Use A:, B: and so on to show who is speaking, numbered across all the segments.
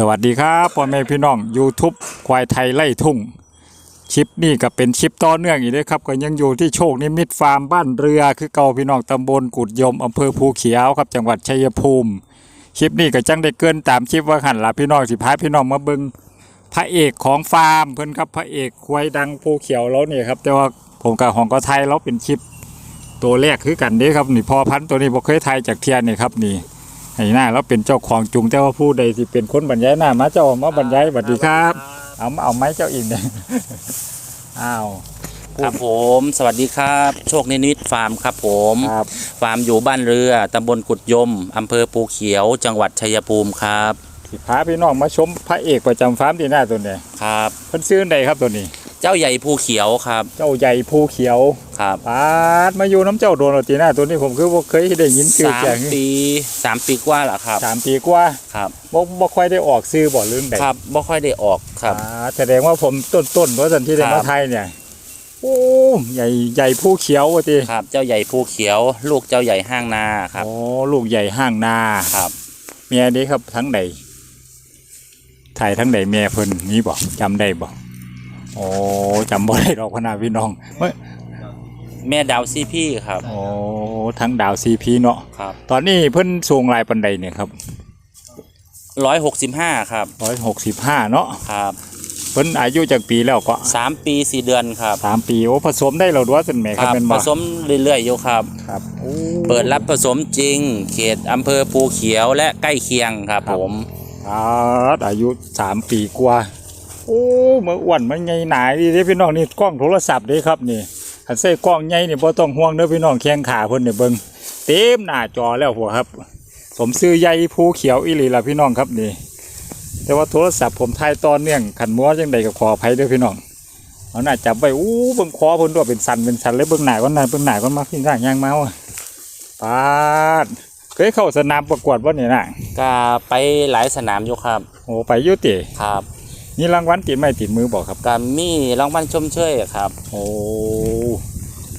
A: สวัสดีครับพ่อแม่พี่น้อง YouTube ควายไทยไล่ทุ่งชิปนี่ก็เป็นชิปต่อเนื่องอีกเลยครับ ก็ยังอยู่ที่โชคนิมิตฟาร์มบ้านเรือ คือเก่าพี่น้องตำบลกุดยมอำเภอภูเขียวครับ จังหวัดชัยภูมิ คลิปนี้ก็จังได้เกินตามคลิปว่าหันละพี่น้องสิพาพี่น้องมาเบิงพระเอกของฟาร์มเพิ่นครับพระเอกควายดังภูเขียวแล้วเนี่ยครับ แต่ว่าผมกับของก็ไทยแล้วเป็นชิปตัวแรกคือกันเด้ครับนี่พอพันตัวนี้บ่เคยไทยจากเทียนนี่ครับนี่ ให้หน้าแล้วเป็นเจ้าของจุงแต่ว่าผู้ใดที่เป็นคนบรรยายหน้ามาเจ้ามาบรรยายสวัสดีครับ เอามาเอาไม้เจ้าอินเนี่ยอ้าว
B: ครับผมสวัสดีครับ โชคนินิตฟาร์มครับผม
A: ครับ
B: ฟาร์มอยู่บ้านเรือตำบลกุดยมอำเภอภูเขียว จังหวัดชัยภูมิครับ
A: สิพาพี่น้องมาชมพระเอกประจำฟาร์มที่หน้าตัวเนี่ย
B: ครับ
A: เพิ่นซื้อใดครับตัวนี้
B: เจ้าใหญ่ภูเขียวครับ
A: เจ้าใหญ่ภูเขียว
B: ครับ
A: ปาดมาอยู่น้ำเจ้าโดนเอาตีหน้าตัวนี้ผมคือบ่เคยได้ยินชื่อ
B: สาม
A: แจ้ง
B: ปีสามปีกว่าแล้วครับ
A: สามปีกว่า
B: ครับ
A: บ่บ่ค่อยได้ออกซื้อบ่เรื่องใด
B: ครับไม่ค่อยได้ออกครับ
A: อ่าแสดงว่าผมต้นต้นๆเพราะสันที่ได้
B: ครั
A: มา
B: บ
A: ไทยเนี่ยโอ้ใหญ่ใหญ่ภูเขียวว่าติ
B: ครับ เจ้าใหญ่ภูเขียว ลูกเจ้าใหญ่ห้างนาครับ
A: โอ้ลูกใหญ่ห้างนา
B: ครับ
A: เมียนี้ครับทั้งใดถ่ายทั้งใดเมียเพิ่นนี้บอกจำได้บอก โอ้จำบ่ได้ดอกพะนาพี่น้องเมื่อ
B: แม่ดาวซีพี่ครับ
A: โอ้ทั้งดาวซีพีเนาะ
B: ครับ
A: ตอนนี้เพิ่นสูงหลายปันใดเนี่ยครับ
B: ร้อยหกสิบห้าครับ
A: ร้อยหกสิบห้าเนาะ
B: ครับ
A: เพิ่นอายุจากปีแล้วก็
B: สามปีสี่เดือนครับ
A: สามปีโอ้ผสมได้เราด้วยสันแหม่
B: ค
A: ครับ
B: รับ
A: เป็น
B: ผ
A: บ่
B: สมเรื่อยๆอยู่ครับ
A: ครับโอ้
B: เปิดรับผสมจริง เขตอำเภอภูเขียวและใกล้เคียงครับ
A: ครับ
B: ผม
A: ครับอายุสามปีกว่า โอ้เมื่ออ้วนมันใหญ่หนาดีเด้พี่น้องนี่กล้องโทรศัพท์เด้ครับนี่คันใส่กล้องใหญ่นี่บ่ต้องห่วงเด้อพี่น้องแข้งขาเพิ่นเนี่ยเบิ่งเต็มหน้าจอแล้วหัวครับ ผมซื้อใยภูเขียวอีหลีล่ะพี่น้องครับนี่ แต่ว่าโทรศัพท์ผมถ่ายตอนเนื่องขันมัวจังใดก็ขออภัยด้วยพี่น้องเอาหน้าจับไว้อู้เบิ่งคอเพิ่นด้วยเป็นสันเป็นสันเลยเบิ่งหน้าก่อนหน้าเบิ่งหน้าก่อนมาพี่ร่างยางเมาอะปาดเคยเข้าสนามประกวดบ่เนี่ยน่ะ
B: ก็ไปหลายสนามอยู่ครับ
A: โอ้ไปอยุติ
B: ครับ
A: นี่รางวัลติดไม้ติดมือบอกครับ
B: ก็มีรางวัลชมเชยครับ
A: โอ้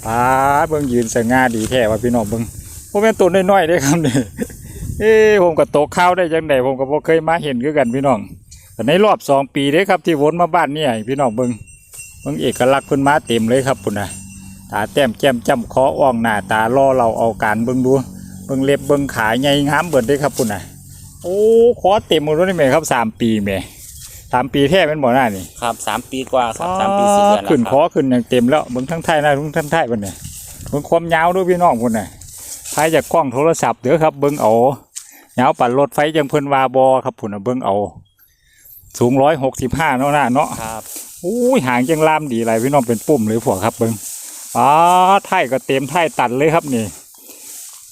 A: ปาดเบิ่งยืนสง่าดีแท้ว่าพี่น้องเบิ่งผมเป็นตัวน้อยๆเด้ครับนี่เอ้ผมก็ตกข้าวได้จังไดผมก็บ่เคยมาเห็นคือกันพี่น้องแต่ในรอบสองปีเด้ครับที่วนมาบ้านนี่ให้พี่น้องเบิ่งเบิ่งเอกลักษณ์เพิ่นมาเต็มเลยครับพุ่นน่ะตาแต้มแก้มจ้ำคออ่องหน้าตาล่อเราเอาการเบิ่งดูเบิ่งเล็บเบิ่งขาใหญ่งามเบิดเด้ครับพุ่นน่ะโอ้ขอเต็มหมดเลยแม่ครับสามปีแม่ สามปีแท้เป็นบ่หน้านี่
B: ครับสามปีกว่าครับสามปีสี่เดือนแล้ว
A: ขึ้น
B: ค
A: ค
B: รั
A: อบขึ้นอย่างเต็มแล้วเบิ่งทั้งไทยนะเบิ่งทั้งไทยพุ่นน่ะเบิ่งความยาวด้วยพี่น้องพุ่นน่ะใครจากกล้องโทรศัพท์เด้อครับ เบิ่งเอายาวปั่นรถไฟจังเพิ่นวาบอครับผุนน่ะเบิ่งเอา สูงร้อยหกสิบห้าเนาะหน้าเนาะ
B: ครับ
A: อุ้ยหางจังลามดีไรพี่น้องเป็นปุ่มเลยพวกครับเบิ่งอ๋อไท่ก็เต็มไท่ตัดเลยครับนี่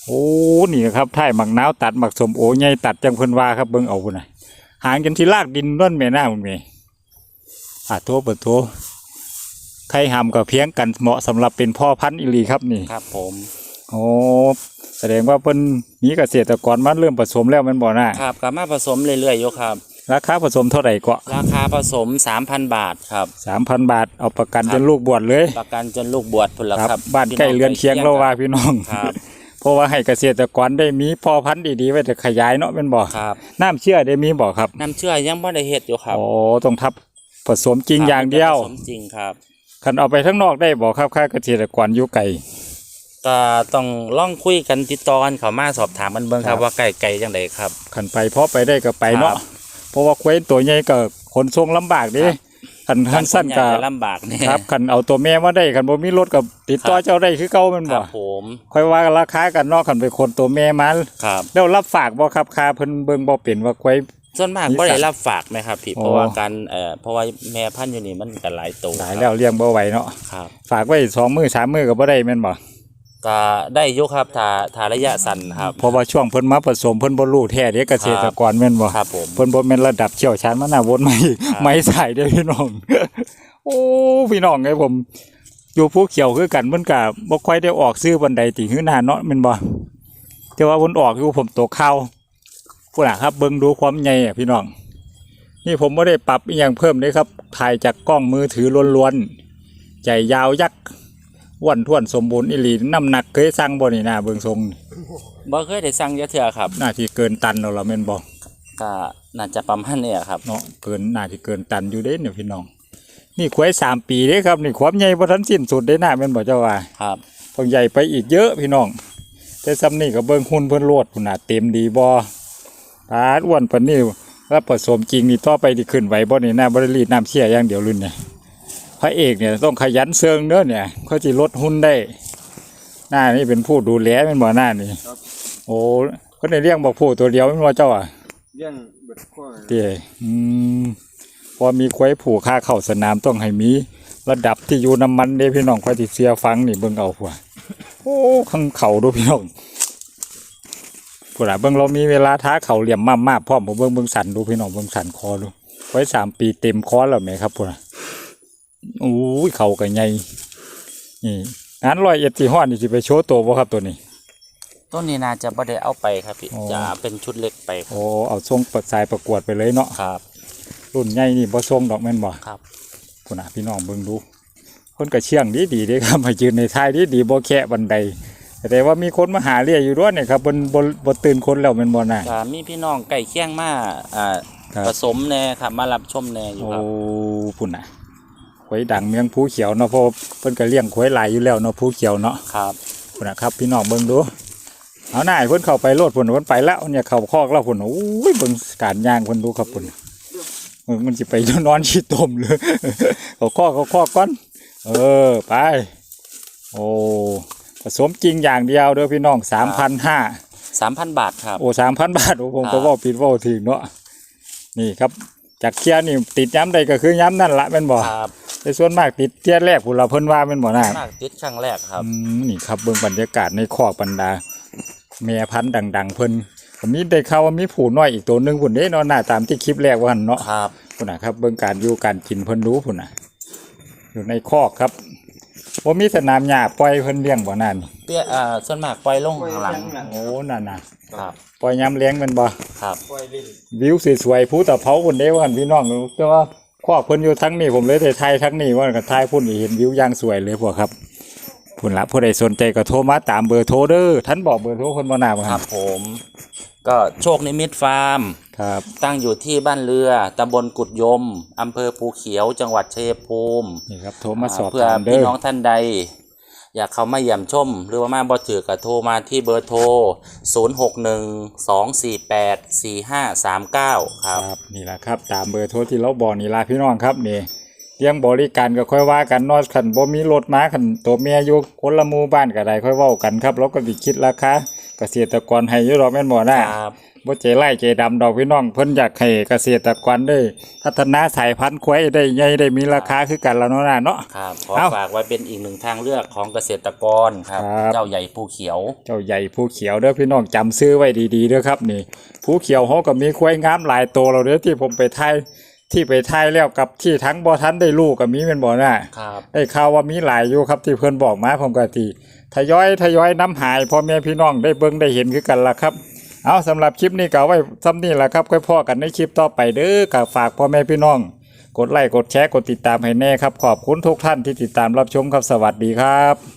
A: โอ้นี่ครับไท่หมักนาวตัดหมักสมโอใหญ่ตัดจังเพิ่นว่าครับเบิ่งเอาพุ่นน่ะ หางจนที่ลากดินด้นแม่หน้าพุ่นแม่อะโทษเปิดโทษใครหำกับเพียงกันเหมาะสำหรับเป็นพ่อพันธุ์อิลีครับนี่
B: ครับ ผม
A: โอ้แสดงว่าเพิ่นมีเกษตรกรมาเริ่มผสมแล้วแมันบ่น่า
B: ครับก็มาผสมเรื่อยๆอยู่ครับ
A: ราคาผสมเท่าไหร่ก็
B: ราคาผสม 3,000 บาทครับ
A: สามพันบาทเอาประกัน
B: ครับ
A: จนลูกบวชเลย
B: ประกันจนลูกบวชพุ่นละ
A: ครับ
B: ครับ
A: บ้านใกล้เรือนเคียงเราว่าพี่น้อง
B: ครับ
A: เพ ราะว่าให้เกษตรกรได้มีพ่อพันธุ์ดีๆไว้จะขยายเนาะเป็นบ่
B: ครับ
A: น้ำเชื่อได้มีบ่ครับ
B: น้ำเชื่อยังไม่ได้เฮ็ดอยู่ครับ
A: โอ้ต้องทับผสมจริง
B: คบ
A: อย่างเดียว
B: ผสมจริงครับ
A: คันเอาไปทั้งนอกได้บ่ครับค่าเกษตรกรอยู่ไกล
B: ก็ต้องล่องคุยกันติดต่อกันเขามาสอบถามมันเบิ่งค
A: ครั
B: รับบว่าไก่ไก่จังไดครับ
A: คันไปพอไปได้ก็ไปเนาะ
B: ครับ
A: เพราะว่าควายตัวใหญ่ก็ขนส่งลำบากเดิ
B: ครับ
A: คันคันสั้นก็
B: การขนย้ายจะลำบากเนี่ย
A: ครับคันเอาตัวแม่มาได้คันบ่มีรถก็ติดต่อ
B: ครับ
A: เจ้าได้คือเก่าแมัน
B: ค
A: บ่
B: รับผม
A: ค่อยว่ากันราคากันเนาะคันไปคนตัวแม่มา
B: ครับ
A: แล้วรับฝากบ่ครับค่าเพิ่นเบิ่งบ่เป็นว่าควาย
B: ส่วนมาก
A: มี
B: ก็ได้
A: สัตว์
B: รับฝากไหมครับพี่
A: โอ้
B: เพราะว่าการเอ่อเพราะว่าแม่พันธุ์อยู่นี่มันกันหลายตัว
A: หลายแล้วเลี้ยงบ่ไหวเนาะ
B: ครับ
A: ฝากไว้สองมือสามมือก็บ่ได้แม่นบ่
B: ก็ได้อยุครับถ้าถ้าระยะสั้นครับ
A: เพราะว่าช่วงเพิ่นมาผสมเพิ่นบ่รู้แท้เด้เกษตรกรแม่นบ่
B: ครับผม
A: เพิ่นบ่แม่นระดับเชี่ยวชาญมาหน้าวนใหม่
B: ครับ
A: ไม้สายเด้อพี่น้อง โอ้พี่น้องไงผมอยู่ภูเขียวคือกันเพิ่นก็บ่ค่อยได้ออกซื้อบันไดติหื้อหน้าเนาะแม่นบ่แต่ว่าเพิ่นออกอยู่ผมตกข่าวพุ่นน่ะครับเบิ่งดูความใหญ่อะพี่น้อง นี่ผมบ่ได้ปรับอีหยังเพิ่มเลยครับถ่ายจากกล้องมือถือล้วนๆใจยาวยักษ์ อ้วนท้วนสมบูรณ์อีหลีน้ำหนักเคยสั่งบ่นี่นะเบิ่งทรง
B: บ่เคยได้สั่งยะเทื่อครับ
A: น่าที่เกินตันแล้วล่ะแม่นบ่
B: ก็น่าจะประมาณเนี้ครับ
A: เนาะเกินน่าจะเกินตันอยู่เด้เนี่ยพี่น้อง นี่ควายสามปีเด้ครับนี่ความใหญ่บ่ทันสิ้นสุดได้น่าแม่นบ่เจ้าว่า
B: ครับ
A: ต้องใหญ่ไปอีกเยอะพี่น้อง แต่ซ้ำนี่ก็เบิ่งหุ่นเพิ่นโลดพุ่นน่ะเต็มดีบ่ตาดอ้วนปานนี้แล้วผสมจริงนี่ต่อไปที่ขึ้นไหวบ่นี่น่าบ่ได้รีดน้ำเชี่ยอย่างเดียวรุ่นเนี่ยพ ระเอกเนี่ยต้องขยันเซิงเด้อเนี่ยเขาสิลดหุ่นได้ หน้านี่เป็นผู้ดูแลแม่นบ่หน้านี่
C: ครับ
A: โอ้เพิ่นได้เลี้ยงบอกผู้ตัวเดียวแม่นบ่เจ้าอะ
C: เลี้ยงเบิดข้อ
A: เตี้ยอืมพอมีควายผูกค่าเข้าสนามต้องให้มีระดับที่อยู่น้ำมันเด้พี่น้องควายที่เสียฟังนี่เบิ่งเอาผัวโอ้ข้างเข่าดูพี่น้องผัวล่ะเบิ่งเรามีเวลาท้าเข่าเหลี่ยมมากมากๆพร้อมผมเบิ่งเบิ่งสันดูพี่น้องเบิ่งสันคอดูควายสามปีเต็มคอแล้วไหมครับผัวล่ะโอ้ยเข่ากันใหญ่นี่งานร้อยเอ็ดที่ห้อนี่สิไปโชว์ตัวบ่ครับตัวนี้
B: ต้นนี้น่าจะไม่ได้เอาไปครับพี่
A: อ๋อ
B: จะเป็นชุดเล็กไปครับ
A: โอ้เอาทรงประสายประกวดไปเลยเนาะ
B: ครับ
A: รุ่นใหญ่นี่บ่ทรงดอกแม่นบ่
B: ครับ
A: คุณอาพี่น้องเบิ่งดูคนก็เชื่องดีดีๆเด้ครับมายืนในท้ายดีดีๆบ่แค่บันไดแต่ว่ามีคนมาหาเรียอยู่ด้วยเนี่ยครับบนบนบนตื่นคนแล้วแมันบ่น่ะ
B: ก็มีพี่น้องไก่เคียงมาอ่า
A: ครับ
B: ผสมแน่ครับมารับชมแน่อยู่
A: โอ้
B: ครับ
A: พุ่นน่ะ หวยดังเมืองภูเขียวเนาะเพราะเพิ่นก็เลี้ยงหวยหลายอยู่แล้วเนาะภูเขียวเนาะ
B: ครับ
A: พุ่นน่ะครับ พี่น้องเบิ่งดูเอาหน้าให้เพิ่นเข้าไปโลดพุ่นเพิ่นไปแล้วเนี่ยเข้าคอกแล้วพุ่นโอ้ยเบิ่งการย่างเพิ่นดูครับพุ่นเออมันสิไปนอนขี้ตมเลยเขาคอกเขาคอกก่อน เออไป โอ้ผสมจริงอย่างเดียวเด้อพี่น้องสามพันห้า
B: สามพันบาทครับ
A: โอ้สามพันบาทโอ้ผม
B: ครั
A: ก็
B: บ
A: เว่าผิดเว่าถึงเนาะนี่ครับจากเทียนี่ติดย้ำใดก็คือย้ำนั่นละแม่นบ่
B: ครับ
A: แต่ส่วนมากติดเทียแรกพวกเราเพิ่นว่าแม่นบ่น่ะ
B: มากติดครั้งแรกครับ
A: อืมนี่ครับเบิ่งบรรยากาศในคอกบรรดาแม่พันธุ์ดัง ๆ เพิ่นผมมีได้ข่าวว่ามีผู้น้อยอีกตัวหนึงพุ่นเด้เนาะหน้าตามที่คลิปแรกว่าหั่นเนาะ
B: ครับ
A: พุ่นน่ะครับเบิ่งการอยู่การกินเพิ่นรู้พุ่นน่ะอยู่ในคอกครับว่ามีสนามหญ้าปล่อยเพิ่นเลี้ยงบ่นั่น
B: เปี้ยอ่าส่วนมากปล่อยลงข้างหลัง
A: โอ้นั่นน่ะ
B: ครับ
A: ปล่อยย้ำเลี้ยงแมันบ่
B: ครับ
C: ปล่อยลิ้น
A: วิวสวยๆภูตะเภาพุ่นเด้ว่าหั่นพี่น้องแต่ว่า คอกเพิ่นอยู่ทั้งนี้ผมเลยได้ถ่ายทั้งนี้ว่าก็ถ่ายพุ่นนี่เห็นวิวอย่างสวยเลยพวกครับพุ่นละผู้ใดสนใจก็โทรมาตามเบอร์โทรเด้อท่านบอกเบอร์โทรเพิ่นบ่น่าบ่
B: ค
A: ค
B: รั
A: รั
B: บบผม ก็โชคนิมิตฟาร์ม
A: ครับ
B: ตั้งอยู่ที่บ้านเรือ ตำบลกุดยม อำเภอภูเขียว จังหวัดชัยภูมิ
A: นี่ครับโทรมาสอบ
B: เพื่อ
A: ถามเด้
B: พี่
A: อ
B: น้องท่านใด อยากเข้ามาเยี่ยมชม หรือว่ามาบอถือก็โทรมาที่เบอร์โทร 0612484539 ค
A: ค
B: รั
A: รับนี่แหละครับ ตามเบอร์โทรที่เราบอกนี่ละพี่น้องครับนี่เรื่องบริการก็ค่อยว่ากันเนอคันบ่มีรถมาขันตัวเมียอยู่คนละหมู่บ้านก็ได้ค่อยเว้ากันครับเราก็สิคิดราคา เกษตรกรให้อยู่ดอกแม่นบ่น่ะ
B: ครับ
A: บ่ใจไล่ใจดำดอกพี่น้องเพิ่นอยากให้เกษตรกรได้พัฒนาสายพันธุ์ควายได้ใหญ่ได้มีราคาคือกันแล้วเนาะน่ะเนาะ
B: ครับขอ
A: เอ้า
B: ฝากไว้เป็นอีกหนึ่งทางเลือกของเกษตรกรครับ
A: ครับ
B: เจ้าใหญ่ภูเขียว
A: เจ้าใหญ่ผู้เขียวเด้อพี่น้องจำซื้อไว้ดีๆเด้อครับนี่ผู้เขียวเขาก็มีควายงามหลายตัวเราเด้อที่ผมไปทายที่ไปทายแล้วกับที่ทั้งบ่ทันได้ลูกก็มีแม่นบ่น่ะ
B: ครับ
A: ได้ข่าวว่ามีหลายอยู่ครับที่เพิ่นบอกมาผมก็ที ทยอยทยอยน้ำหายพ่อแม่พี่น้องได้เบิ้งได้เห็นคือกันละครับ เอาสำหรับคลิปนี้ก็ไว้ซ้ำนี่แหละครับค่อยพ่อกันในคลิปต่อไปเด้อก็ฝากพ่อแม่พี่น้อง กดไลค์กดแชร์กดติดตามให้แน่ครับขอบคุณทุกท่านที่ติดตามรับชมครับสวัสดีครับ